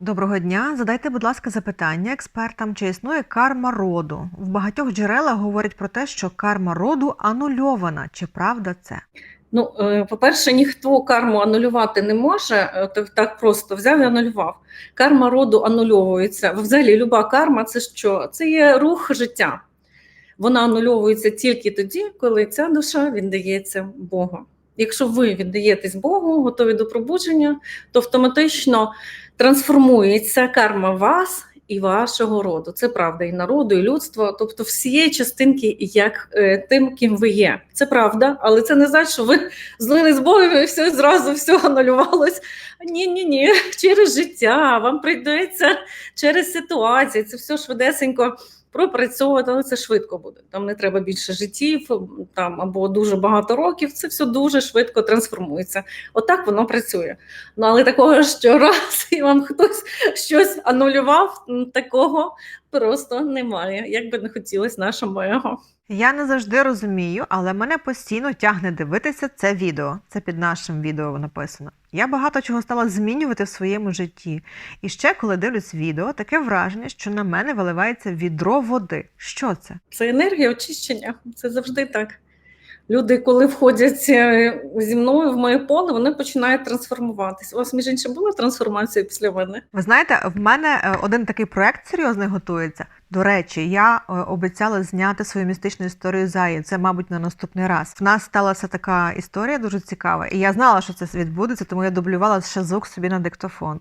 Доброго дня. Задайте, будь ласка, запитання експертам, чи існує карма роду. В багатьох джерелах говорять про те, що карма роду анульована. Чи правда це? Ну, е, по-перше, ніхто карму анулювати не може, е, так, так просто взяв і анулював. Карма роду анульовується. Взагалі, люба карма це що? Це є рух життя. Вона анульовується тільки тоді, коли ця душа віддається Богу. Якщо ви віддаєтесь Богу, готові до пробудження, то автоматично трансформується карма вас і вашого роду. Це правда, і народу, і людства, тобто всієї частинки, як е, тим, ким ви є. Це правда, але це не значить, що ви злили з Богом і все зразу все анулювалось. Ні, ні, ні. Через життя вам прийдеться через ситуацію. Це все швидесенько пропрацьовувати, але це швидко буде. Там не треба більше життів, там або дуже багато років. Це все дуже швидко трансформується. Отак воно працює. Ну але такого, що раз і вам хтось щось анулював, такого просто немає. Як би не хотілося нашому его. Я не завжди розумію, але мене постійно тягне дивитися це відео. Це під нашим відео написано. Я багато чого стала змінювати в своєму житті. І ще, коли дивлюсь відео, таке враження, що на мене виливається відро води. Що це? Це енергія очищення. Це завжди так. Люди, коли входять е, зі мною в моє поле, вони починають трансформуватись. У вас, між іншим, була трансформація після мене? Ви знаєте, в мене е, один такий проект серйозний готується. До речі, я е, обіцяла зняти свою містичну історію Заї. Це, мабуть, на наступний раз. В нас сталася така історія дуже цікава, і я знала, що це відбудеться, тому я дублювала ще звук собі на диктофон.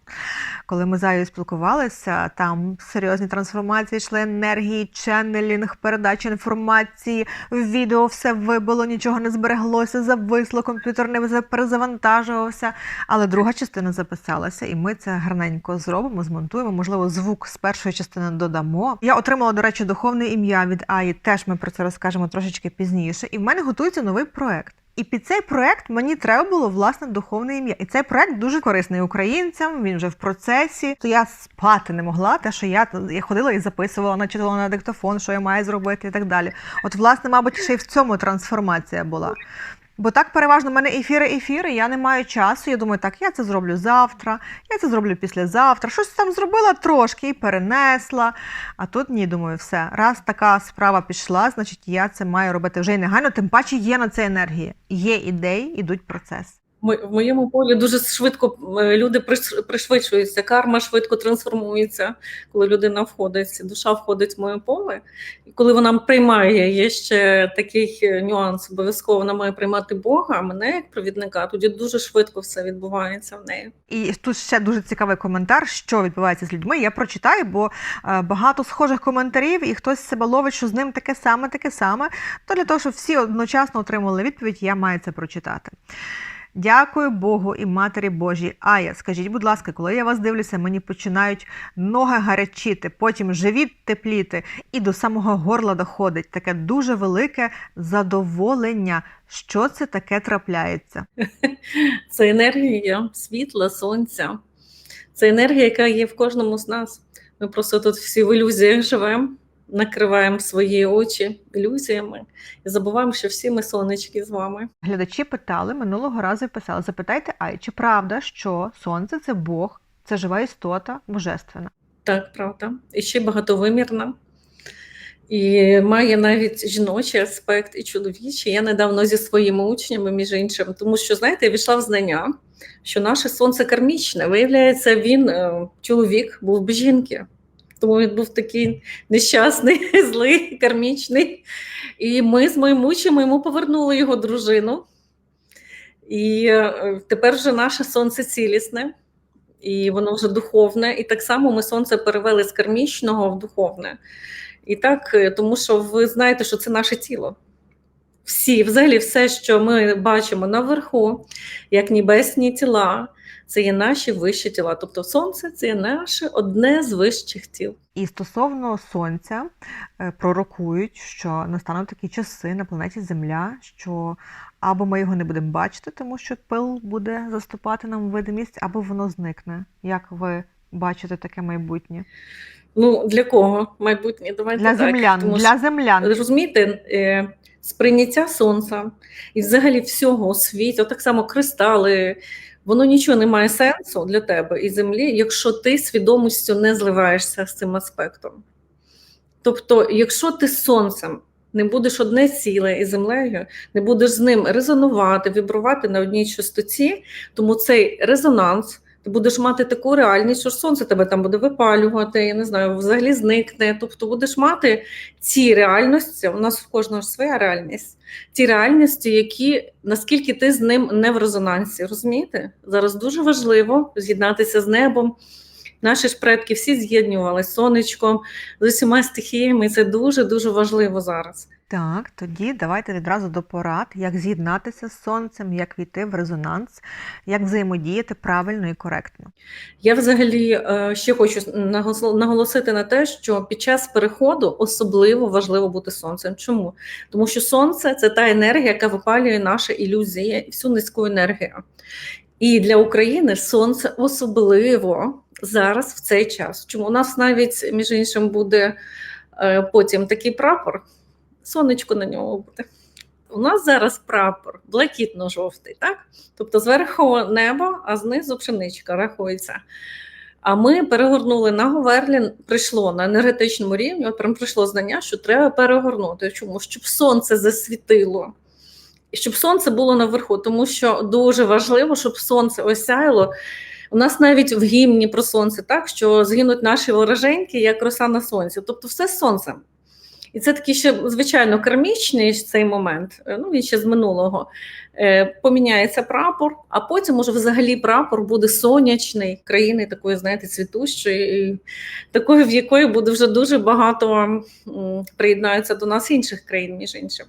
Коли ми з Заєю спілкувалися, там серйозні трансформації, йшли енергії, ченнелінг, передача інформації, відео все вибило, нічого не збереглося, зависло, комп'ютер не за- перезавантажувався. Але друга частина записалася, і ми це гарненько зробимо, змонтуємо. Можливо, звук з першої частини додамо. Я отримала, до речі, духовне ім'я від Аї. Теж ми про це розкажемо трошечки пізніше. І в мене готується новий проект. І під цей проект мені треба було власне духовне ім'я. І цей проект дуже корисний українцям. Він вже в процесі. То я спати не могла. Те, що я, я ходила і записувала, начитувала на диктофон, що я маю зробити, і так далі. От, власне, мабуть, ще й в цьому трансформація була. Бо так переважно в мене ефіри, ефіри, я не маю часу. Я думаю, так, я це зроблю завтра, я це зроблю післязавтра. Щось там зробила трошки і перенесла. А тут ні, думаю, все. Раз така справа пішла, значить я це маю робити вже й негайно, тим паче є на це енергії. Є ідеї, ідуть процес. В моєму полі дуже швидко е, люди приш- пришвидшуються, карма швидко трансформується, коли людина входить, душа входить в моє поле. І коли вона приймає, є ще такий е, нюанс, обов'язково вона має приймати Бога, мене як провідника, тоді дуже швидко все відбувається в неї. І тут ще дуже цікавий коментар, що відбувається з людьми. Я прочитаю, бо е, багато схожих коментарів, і хтось себе ловить, що з ним таке саме, таке саме. То для того, щоб всі одночасно отримали відповідь, я маю це прочитати. Дякую Богу і Матері Божій. Ая, скажіть, будь ласка, коли я вас дивлюся, мені починають ноги гарячіти, потім живіт тепліти і до самого горла доходить. Таке дуже велике задоволення. Що це таке трапляється? Це енергія світла, сонця. Це енергія, яка є в кожному з нас. Ми просто тут всі в ілюзіях живемо, накриваємо свої очі ілюзіями і забуваємо, що всі ми сонечки з вами. Глядачі питали минулого разу і писали: запитайте, Ай, чи правда, що сонце це Бог, це жива істота, божественна? Так, правда. І ще багатовимірна. І має навіть жіночий аспект і чоловічий. Я недавно зі своїми учнями, між іншим, тому що, знаєте, я війшла в знання, що наше сонце кармічне. Виявляється, він, е, чоловік, був без жінки. Тому він був такий нещасний, злий, кармічний. І ми з моїм учнем йому повернули його дружину. І е, тепер вже наше сонце цілісне і воно вже духовне. І так само ми сонце перевели з кармічного в духовне. І так, е, тому що ви знаєте, що це наше тіло. Всі, взагалі, все, що ми бачимо наверху, як небесні тіла, це є наші вищі тіла. Тобто сонце це є наше одне з вищих тіл. І стосовно сонця е, пророкують, що настануть такі часи на планеті Земля, що або ми його не будемо бачити, тому що пил буде заступати нам видимість, або воно зникне. Як ви бачите таке майбутнє? Ну, для кого майбутнє? Давайте Для так, землян, тому для землян. Розумієте, е, сприйняття сонця і взагалі всього у світі, так само кристали, воно нічого не має сенсу для тебе і землі, якщо ти свідомістю не зливаєшся з цим аспектом. Тобто, якщо ти з сонцем не будеш одне ціле із землею, не будеш з ним резонувати, вібрувати на одній частоті, тому цей резонанс. Ти будеш мати таку реальність, що сонце тебе там буде випалювати, я не знаю, взагалі зникне. Тобто будеш мати ці реальності, у нас в кожного ж своя реальність, ті реальності, які наскільки ти з ним не в резонансі, розумієте? Зараз дуже важливо з'єднатися з небом. Наші ж предки всі з'єднувалися з сонечком, з усіма стихіями, і це дуже-дуже важливо зараз. Так, тоді давайте відразу до порад, як з'єднатися з сонцем, як війти в резонанс, як взаємодіяти правильно і коректно. Я взагалі е, ще хочу наголосити на те, що під час переходу особливо важливо бути сонцем. Чому? Тому що сонце це та енергія, яка випалює наші ілюзії, всю низьку енергію. І для України сонце особливо зараз в цей час. Чому у нас навіть між іншим буде е, потім такий прапор, сонечко на ньому буде. У нас зараз прапор блакитно-жовтий, так? Тобто зверху небо, а знизу пшеничка рахується. А ми перегорнули на Говерлін, прийшло на енергетичному рівні, от прям прийшло знання, що треба перегорнути. Чому? Щоб сонце засвітило. Щоб сонце було наверху, тому що дуже важливо, щоб сонце осяяло. У нас навіть в гімні про сонце, так що згинуть наші вороженьки, як роса на сонці. Тобто, все з сонцем. І це такий ще, звичайно, кармічний цей момент, е, ну він ще з минулого. Е, Поміняється прапор, а потім уже взагалі прапор буде сонячний країни, такої, знаєте, цвітущої, і такої, в якої буде вже дуже багато м, приєднаються до нас інших країн, між іншим.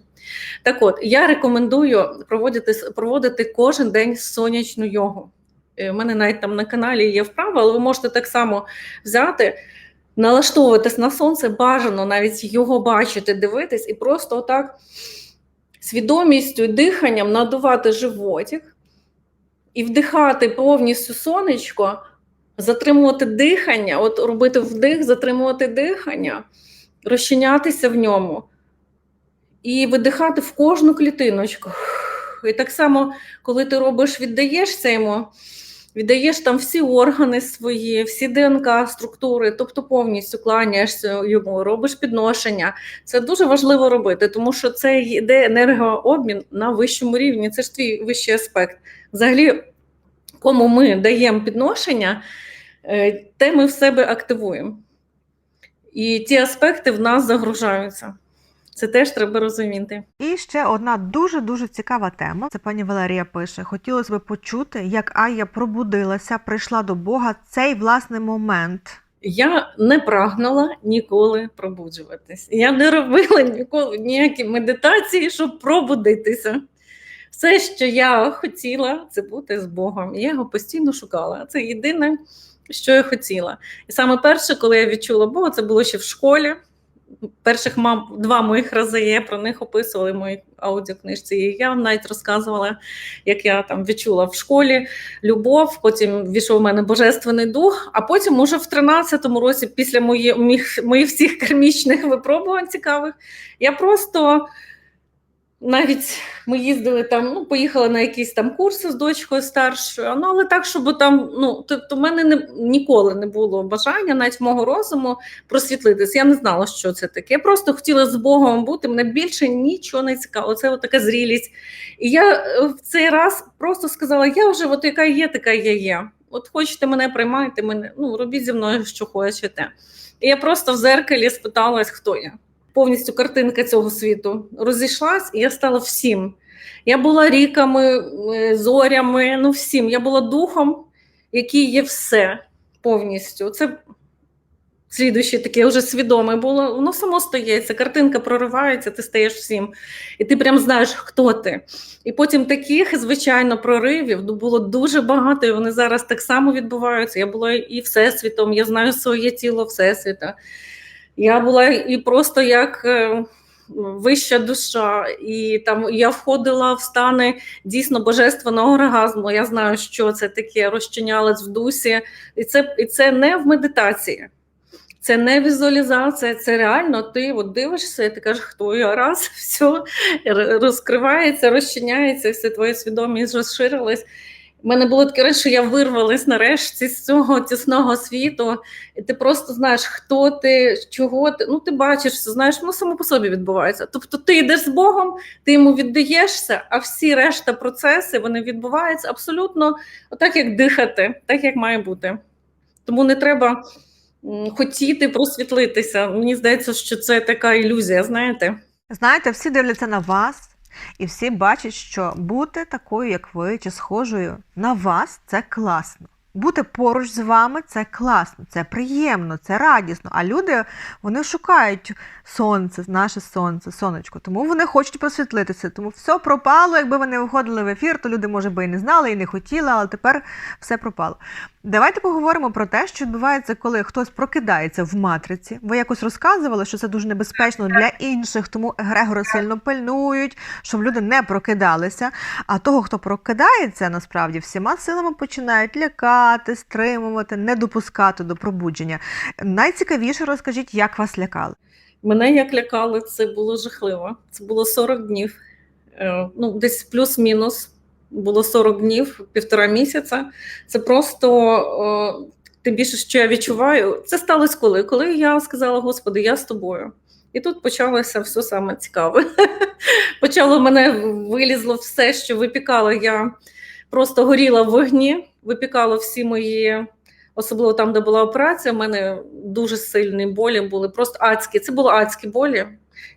Так от, я рекомендую проводити, проводити кожен день сонячну йогу. Е, У мене навіть там на каналі є вправа, але ви можете так само взяти налаштовуватись на сонце, бажано навіть його бачити, дивитись, і просто отак свідомістю диханням надувати животик і вдихати повністю сонечко, затримувати дихання, от робити вдих, затримувати дихання, розчинятися в ньому і видихати в кожну клітиночку. І так само, коли ти робиш, віддаєшся йому. Віддаєш там всі органи свої, всі ДНК структури, тобто повністю кланяєшся йому, робиш підношення. Це дуже важливо робити, тому що це йде енергообмін на вищому рівні. Це ж твій вищий аспект. Взагалі, кому ми даємо підношення, е, те ми в себе активуємо. І ті аспекти в нас загружаються. Це теж треба розуміти. І ще одна дуже дуже цікава тема. Це пані Валерія пише: хотілося б почути, як Айя пробудилася, прийшла до Бога цей власний момент. Я не прагнула ніколи пробуджуватись. Я не робила ніколи ніякі медитації, щоб пробудитися. Все, що я хотіла, це бути з Богом. Я його постійно шукала. Це єдине, що я хотіла. І саме перше, коли я відчула Бога, це було ще в школі. Перших мам, два моїх рази є, про них описували в моїй аудіокнижці. І я вам навіть розказувала, як я там відчула в школі любов, потім війшов у мене божественний дух, а потім, уже в 13-му році, після моїх, моїх всіх кармічних випробувань цікавих, я просто навіть ми їздили там, ну, поїхали на якісь там курси з дочкою старшою, ну, але так, щоб там, ну, тобто, в мене не, ніколи не було бажання, навіть мого розуму, просвітлитись. Я не знала, що це таке. Я просто хотіла з Богом бути, мене більше нічого не цікаво. Це от така зрілість. І я е, в цей раз просто сказала: я вже от яка є, така я є. От хочете мене приймайте, мене, ну, робіть зі мною, що хочете. І я просто в зеркалі спиталась, хто я. Повністю картинка цього світу розійшлась, і я стала всім. Я була ріками, е, зорями, ну всім. Я була духом, який є все повністю. Це слідуще таке вже свідоме було. Воно само стається, картинка проривається, ти стаєш всім. І ти прям знаєш, хто ти. І потім таких, звичайно, проривів було дуже багато, і вони зараз так само відбуваються. Я була і всесвітом, я знаю своє тіло Всесвіта. Я була і просто як е, вища душа, і там я входила в стани дійсно божественного оргазму. Я знаю, що це таке, розчинялась в дусі. І це, і це не в медитації. Це не візуалізація, це реально ти от дивишся, і ти кажеш, хто я раз, все розкривається, розчиняється, все твоя свідомість розширилась. У мене було таке речі, що я вирвалась нарешті з цього тісного світу, і ти просто знаєш, хто ти, чого ти. Ну, ти бачиш, все, знаєш, воно само по собі відбувається. Тобто ти йдеш з Богом, ти йому віддаєшся, а всі решта процеси вони відбуваються абсолютно так, як дихати, так як має бути. Тому не треба хотіти просвітлитися. Мені здається, що це така ілюзія, знаєте. Знаєте, всі дивляться на вас, і всі бачать, що бути такою, як ви, чи схожою на вас це класно. Бути поруч з вами це класно, це приємно, це радісно. А люди вони шукають сонце, наше сонце, сонечко. Тому вони хочуть просвітлитися. Тому все пропало. Якби вони виходили в ефір, то люди, може би, і не знали, і не хотіли, але тепер все пропало. Давайте поговоримо про те, що відбувається, коли хтось прокидається в матриці. Ви якось розказували, що це дуже небезпечно для інших, тому егрегори сильно пильнують, щоб люди не прокидалися. А того, хто прокидається, насправді всіма силами починають лякати, стримувати, не допускати до пробудження. Найцікавіше розкажіть, як вас лякали. Мене як лякали, це було жахливо. Це було 40 днів, Е, ну десь плюс-мінус. Було 40 днів, півтора місяця. Це просто е, тим більше, що я відчуваю. Це сталося коли? Коли я сказала, Господи, я з тобою. І тут почалося все саме цікаве. Почало мене вилізло все, що випікала. Я просто горіла в вогні, випікала всі мої, особливо там, де була операція. У мене дуже сильні болі були, просто адські. Це були адські болі.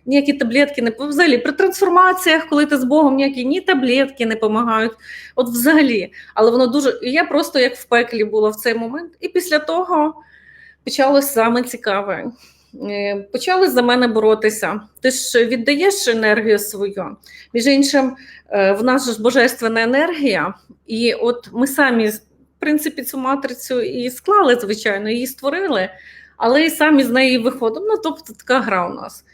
Ніякі таблетки не взагалі при трансформаціях, коли ти з Богом, ніякі ні таблетки не допомагають. От взагалі, але воно дуже. Я просто як в пеклі була в цей момент. І після того почалось саме цікаве. Е, Почали за мене боротися. Ти ж віддаєш енергію свою. Між іншим, е, в нас ж божественна енергія, і от ми самі, в принципі, цю матрицю і склали, звичайно, її створили, але і самі з неї виходимо. Ну, тобто така гра у нас.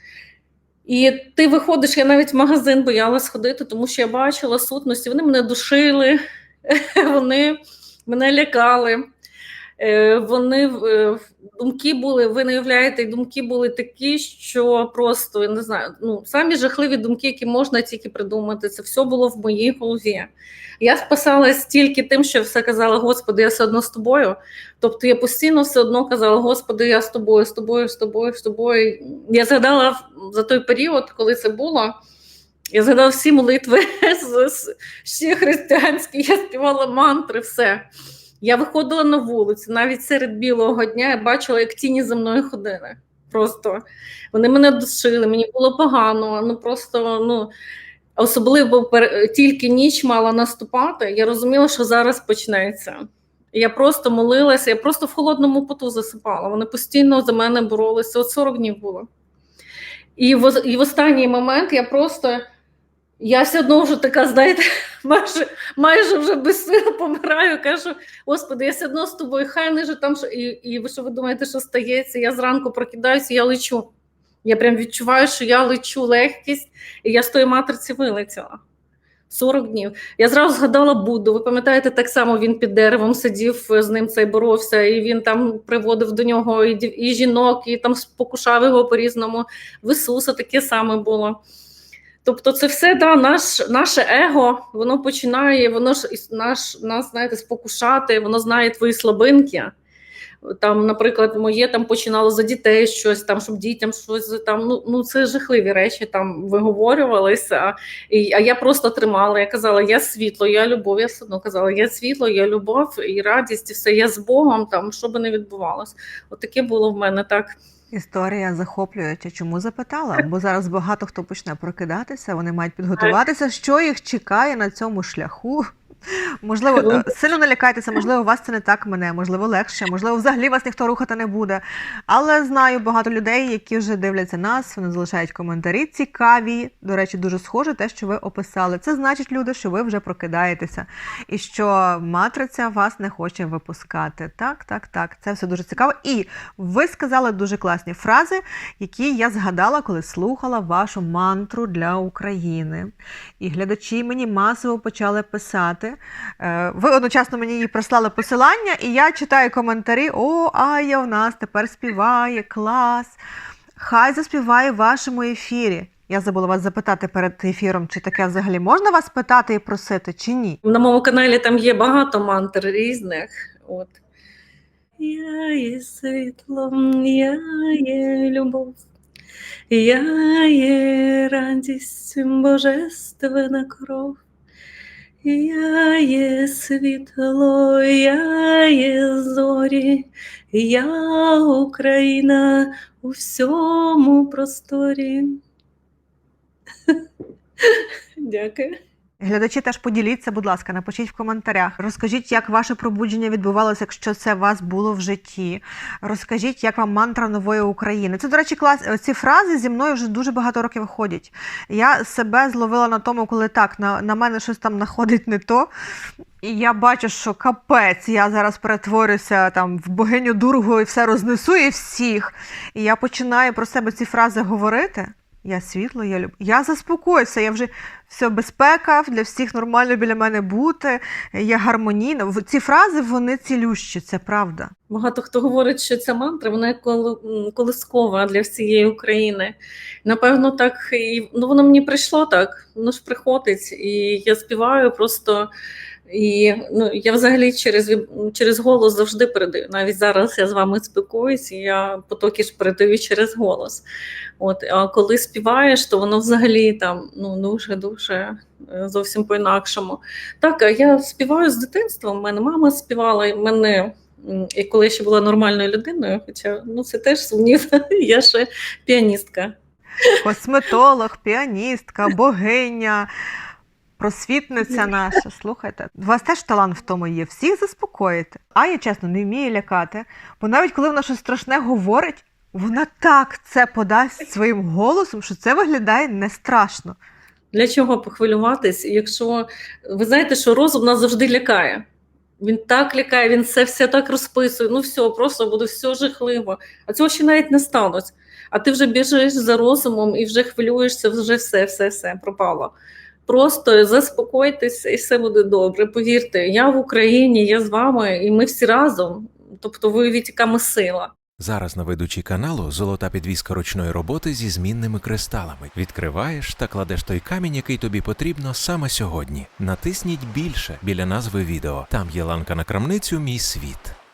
І ти виходиш, я навіть в магазин боялась ходити, тому що я бачила сутності, вони мене душили, вони мене лякали. Е, Вони е, думки були, ви не уявляєте, думки були такі, що просто я не знаю, ну самі жахливі думки, які можна тільки придумати. Це все було в моїй голові. Я спасалась тільки тим, що все казала, Господи, я все одно з тобою. Тобто я постійно все одно казала, Господи, я з тобою, з тобою, з тобою, з тобою. Я згадала за той період, коли це було. Я згадала всі молитви ще християнські, я співала мантри, все. Я виходила на вулицю, навіть серед білого дня я бачила, як тіні за мною ходили. Просто вони мене душили, мені було погано. Ну просто ну особливо тільки ніч мала наступати. Я розуміла, що зараз почнеться. Я просто молилася, я просто в холодному поту засипала. Вони постійно за мене боролися. От 40 днів було. І в, і в останній момент я просто. Я все одно вже така, знаєте, майже майже вже без сил помираю. Кажу, Господи, я все одно з тобою, хай не же там. І, і ви що ви думаєте, що стається? Я зранку прокидаюся, я лечу. Я прям відчуваю, що я лечу легкість, і я з тої матриці вилетіла. 40 днів. Я зразу згадала Будду. Ви пам'ятаєте, так само він під деревом сидів, з ним цей боровся, і він там приводив до нього і, і жінок, і там спокушав його по-різному. В Ісуса таке саме було. Тобто, це все да, наш, наше его, воно починає, воно ж наш, нас, знаєте, спокушати, воно знає твої слабинки. Там, наприклад, моє там починало за дітей щось, там, щоб дітям щось там. Ну, ну це жахливі речі там виговорювалися. І, а я просто тримала. Я казала, я світло, я любов. Я все одно казала, я світло, я любов і радість, і все, я з Богом, там, що би не відбувалось. От таке було в мене так. Історія захоплююча. Чому запитала? Бо зараз багато хто почне прокидатися, вони мають підготуватися, що їх чекає на цьому шляху. Можливо, е, сильно не лякайтеся, можливо, у вас це не так мене, можливо, легше, можливо, взагалі вас ніхто рухати не буде. Але знаю багато людей, які вже дивляться нас, вони залишають коментарі цікаві. До речі, дуже схоже те, що ви описали. Це значить, люди, що ви вже прокидаєтеся, і що матриця вас не хоче випускати. Так, так, так. Це все дуже цікаво. І ви сказали дуже класні фрази, які я згадала, коли слухала вашу мантру для України. І глядачі мені масово почали писати. Е, Ви одночасно мені її прислали посилання, і я читаю коментарі: О, Ая в нас тепер співає, клас. Хай заспіває в вашому ефірі. Я забула вас запитати перед ефіром, чи таке взагалі можна вас питати і просити, чи ні? На моєму каналі там є багато мантр різних. От. Я є світло, я є любов, я є радість, божественна кров. Я є світло, я є зорі, я Україна у всьому просторі. Дякую. Глядачі теж поділіться, будь ласка, напишіть в коментарях. Розкажіть, як ваше пробудження відбувалося, якщо це вас було в житті. Розкажіть, як вам мантра нової України. Це, до речі, клас. Ці фрази зі мною вже дуже багато років ходять. Я себе зловила на тому, коли так, на, на мене щось там находить не то. І я бачу, що капець, я зараз перетворюся там в богиню дургу і все рознесу і всіх. І я починаю про себе ці фрази говорити. Я світло, я люб. Я заспокоюся, я вже все безпека, для всіх нормально біля мене бути, я гармонійна. Ці фрази вони цілющі, це правда. Багато хто говорить, що ця мантра вона колискова для всієї України. Напевно, так і ну воно мені прийшло так. Воно ж приходить, і я співаю просто. І ну, я взагалі через, через голос завжди передаю. Навіть зараз я з вами спілкуюсь, і я потоки ж передаю через голос. От, а коли співаєш, то воно взагалі там ну, дуже дуже е, зовсім по-інакшому. Так, а я співаю з дитинства. У мене мама співала, і мене І коли я ще була нормальною людиною, хоча ну це теж сумнів, я ще піаністка. Косметолог, піаністка, богиня, просвітниця наша. Слухайте, у вас теж талант в тому є. Всіх заспокоїти. А я чесно не вмію лякати, бо навіть коли вона щось страшне говорить, вона так це подасть своїм голосом, що це виглядає не страшно. Для чого похвилюватись, якщо ви знаєте, що розум нас завжди лякає. Він так лякає, він це все так розписує. Ну все, просто буде все жахливо. А цього ще навіть не сталося. А ти вже біжиш за розумом і вже хвилюєшся, вже все, все, все пропало. Просто заспокойтеся і все буде добре. Повірте, я в Україні, я з вами, і ми всі разом. Тобто, яка ми сила. Зараз на ведучій каналу золота підвіска ручної роботи зі змінними кристалами. Відкриваєш та кладеш той камінь, який тобі потрібно саме сьогодні. Натисніть більше біля назви відео. Там є ланка на крамницю Мій світ.